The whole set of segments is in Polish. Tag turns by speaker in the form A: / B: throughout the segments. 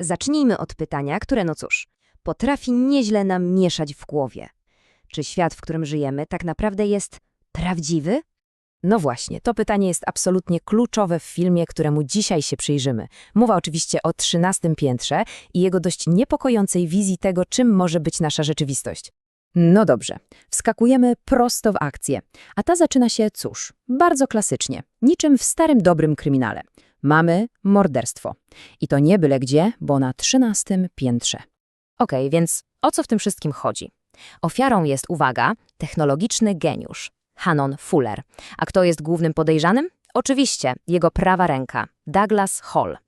A: Zacznijmy od pytania, które, no cóż, potrafi nieźle nam mieszać w głowie. Czy świat, w którym żyjemy, tak naprawdę jest prawdziwy?
B: No właśnie, to pytanie jest absolutnie kluczowe w filmie, któremu dzisiaj się przyjrzymy. Mowa oczywiście o trzynastym piętrze i jego dość niepokojącej wizji tego, czym może być nasza rzeczywistość. No dobrze, wskakujemy prosto w akcję. A ta zaczyna się, cóż, bardzo klasycznie, niczym w starym dobrym kryminale. Mamy morderstwo. I to nie byle gdzie, bo na trzynastym piętrze. Okej, więc o co w tym wszystkim chodzi? Ofiarą jest, uwaga, technologiczny geniusz, Hannon Fuller. A kto jest głównym podejrzanym? Oczywiście, jego prawa ręka, Douglas Hall.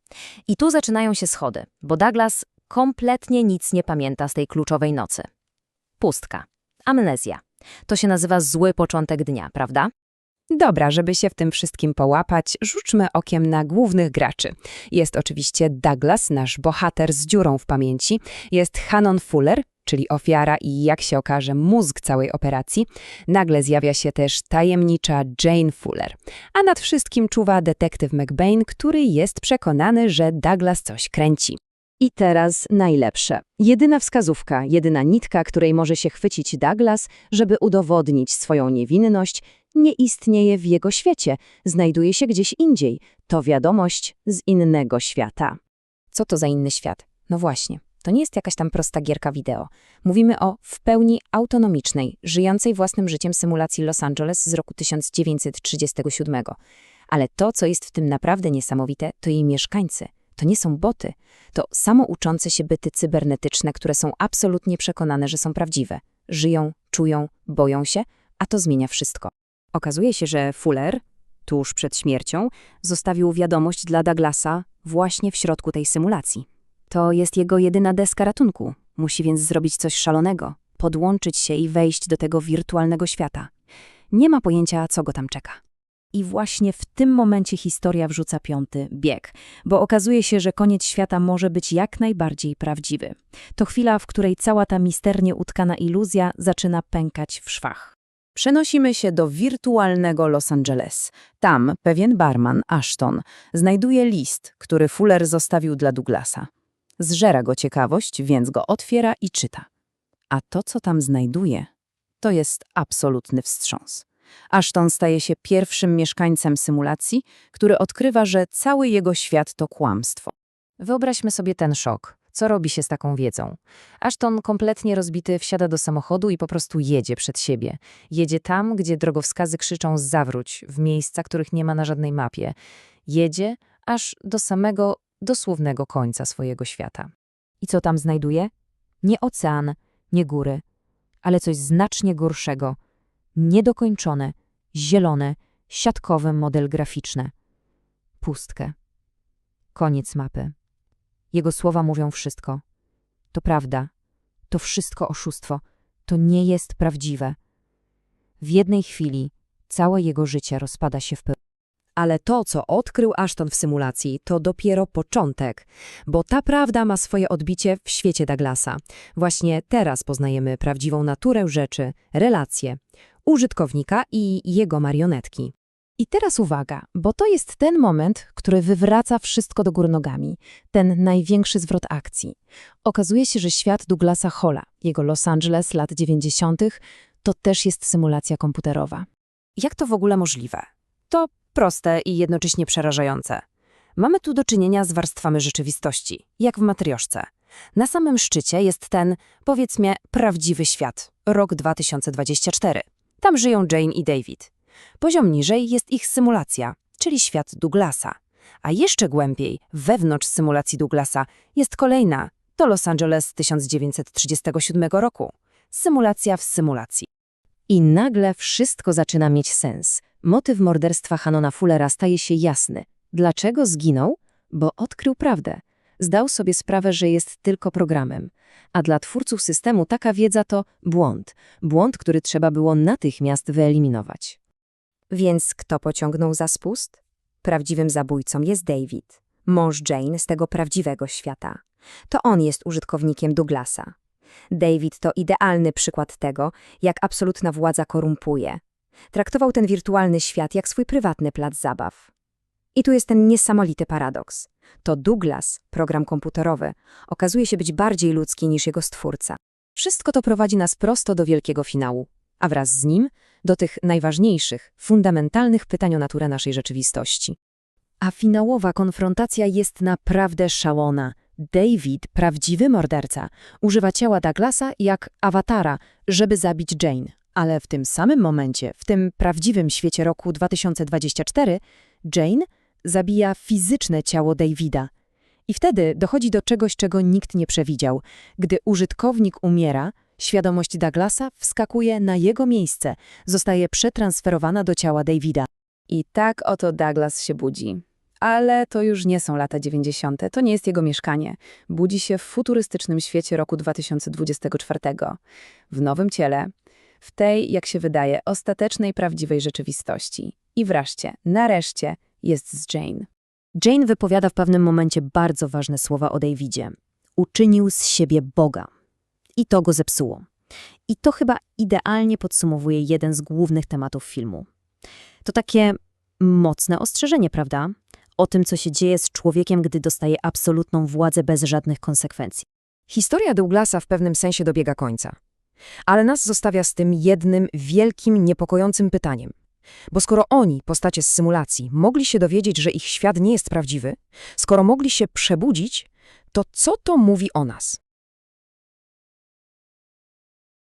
B: I tu zaczynają się schody, bo Douglas kompletnie nic nie pamięta z tej kluczowej nocy. Pustka. Amnezja. To się nazywa zły początek dnia, prawda?
C: Dobra, żeby się w tym wszystkim połapać, rzućmy okiem na głównych graczy. Jest oczywiście Douglas, nasz bohater z dziurą w pamięci. Jest Hannon Fuller, czyli ofiara i jak się okaże mózg całej operacji. Nagle zjawia się też tajemnicza Jane Fuller. A nad wszystkim czuwa detektyw McBain, który jest przekonany, że Douglas coś kręci. I teraz najlepsze. Jedyna wskazówka, jedyna nitka, której może się chwycić Douglas, żeby udowodnić swoją niewinność, nie istnieje w jego świecie, znajduje się gdzieś indziej. To wiadomość z innego świata.
B: Co to za inny świat? No właśnie, to nie jest jakaś tam prosta gierka wideo. Mówimy o w pełni autonomicznej, żyjącej własnym życiem symulacji Los Angeles z roku 1937. Ale to, co jest w tym naprawdę niesamowite, to jej mieszkańcy. To nie są boty. To samouczące się byty cybernetyczne, które są absolutnie przekonane, że są prawdziwe. Żyją, czują, boją się, a to zmienia wszystko.
C: Okazuje się, że Fuller, tuż przed śmiercią, zostawił wiadomość dla Douglasa właśnie w środku tej symulacji. To jest jego jedyna deska ratunku. Musi więc zrobić coś szalonego, podłączyć się i wejść do tego wirtualnego świata. Nie ma pojęcia, co go tam czeka. I właśnie w tym momencie historia wrzuca piąty bieg, bo okazuje się, że koniec świata może być jak najbardziej prawdziwy. To chwila, w której cała ta misternie utkana iluzja zaczyna pękać w szwach. Przenosimy się do wirtualnego Los Angeles. Tam pewien barman, Ashton, znajduje list, który Fuller zostawił dla Douglasa. Zżera go ciekawość, więc go otwiera i czyta. A to, co tam znajduje, to jest absolutny wstrząs. Ashton staje się pierwszym mieszkańcem symulacji, który odkrywa, że cały jego świat to kłamstwo.
B: Wyobraźmy sobie ten szok. Co robi się z taką wiedzą? Ashton, kompletnie rozbity, wsiada do samochodu i po prostu jedzie przed siebie. Jedzie tam, gdzie drogowskazy krzyczą zawróć, w miejsca, których nie ma na żadnej mapie. Jedzie aż do samego dosłownego końca swojego świata. I co tam znajduje? Nie ocean, nie góry, ale coś znacznie gorszego. Niedokończone, zielone, siatkowe model graficzne. Pustkę. Koniec mapy. Jego słowa mówią wszystko. To prawda. To wszystko oszustwo. To nie jest prawdziwe. W jednej chwili całe jego życie rozpada się w pył.
C: Ale to, co odkrył Ashton w symulacji, to dopiero początek, bo ta prawda ma swoje odbicie w świecie Douglasa. Właśnie teraz poznajemy prawdziwą naturę rzeczy, relacje, użytkownika i jego marionetki. I teraz uwaga, bo to jest ten moment, który wywraca wszystko do góry nogami, ten największy zwrot akcji. Okazuje się, że świat Douglasa Halla, jego Los Angeles lat 90., to też jest symulacja komputerowa. Jak to w ogóle możliwe? To proste i jednocześnie przerażające. Mamy tu do czynienia z warstwami rzeczywistości, jak w matrioszce. Na samym szczycie jest ten, powiedzmy, prawdziwy świat, rok 2024. Tam żyją Jane i David. Poziom niżej jest ich symulacja, czyli świat Douglasa. A jeszcze głębiej, wewnątrz symulacji Douglasa, jest kolejna, to Los Angeles 1937 roku. Symulacja w symulacji. I nagle wszystko zaczyna mieć sens. Motyw morderstwa Hanona Fullera staje się jasny. Dlaczego zginął? Bo odkrył prawdę. Zdał sobie sprawę, że jest tylko programem. A dla twórców systemu taka wiedza to błąd. Błąd, który trzeba było natychmiast wyeliminować.
A: Więc kto pociągnął za spust? Prawdziwym zabójcą jest David, mąż Jane z tego prawdziwego świata. To on jest użytkownikiem Douglasa. David to idealny przykład tego, jak absolutna władza korumpuje. Traktował ten wirtualny świat jak swój prywatny plac zabaw. I tu jest ten niesamowity paradoks. To Douglas, program komputerowy, okazuje się być bardziej ludzki niż jego stwórca.
B: Wszystko to prowadzi nas prosto do wielkiego finału, a wraz z nim do tych najważniejszych, fundamentalnych pytań o naturę naszej rzeczywistości. A finałowa konfrontacja jest naprawdę szalona. David, prawdziwy morderca, używa ciała Douglasa jak awatara, żeby zabić Jane. Ale w tym samym momencie, w tym prawdziwym świecie roku 2024, Jane zabija fizyczne ciało Davida. I wtedy dochodzi do czegoś, czego nikt nie przewidział. Gdy użytkownik umiera, świadomość Douglasa wskakuje na jego miejsce, zostaje przetransferowana do ciała Davida. I tak oto Douglas się budzi. Ale to już nie są lata 90., to nie jest jego mieszkanie. Budzi się w futurystycznym świecie roku 2024. W nowym ciele, w tej, jak się wydaje, ostatecznej, prawdziwej rzeczywistości. I wreszcie, nareszcie, jest z Jane.
C: Jane wypowiada w pewnym momencie bardzo ważne słowa o Davidzie. Uczynił z siebie Boga. I to go zepsuło. I to chyba idealnie podsumowuje jeden z głównych tematów filmu. To takie mocne ostrzeżenie, prawda? O tym, co się dzieje z człowiekiem, gdy dostaje absolutną władzę bez żadnych konsekwencji.
B: Historia Douglasa w pewnym sensie dobiega końca. Ale nas zostawia z tym jednym wielkim, niepokojącym pytaniem. Bo skoro oni, postacie z symulacji, mogli się dowiedzieć, że ich świat nie jest prawdziwy, skoro mogli się przebudzić, to co to mówi o nas?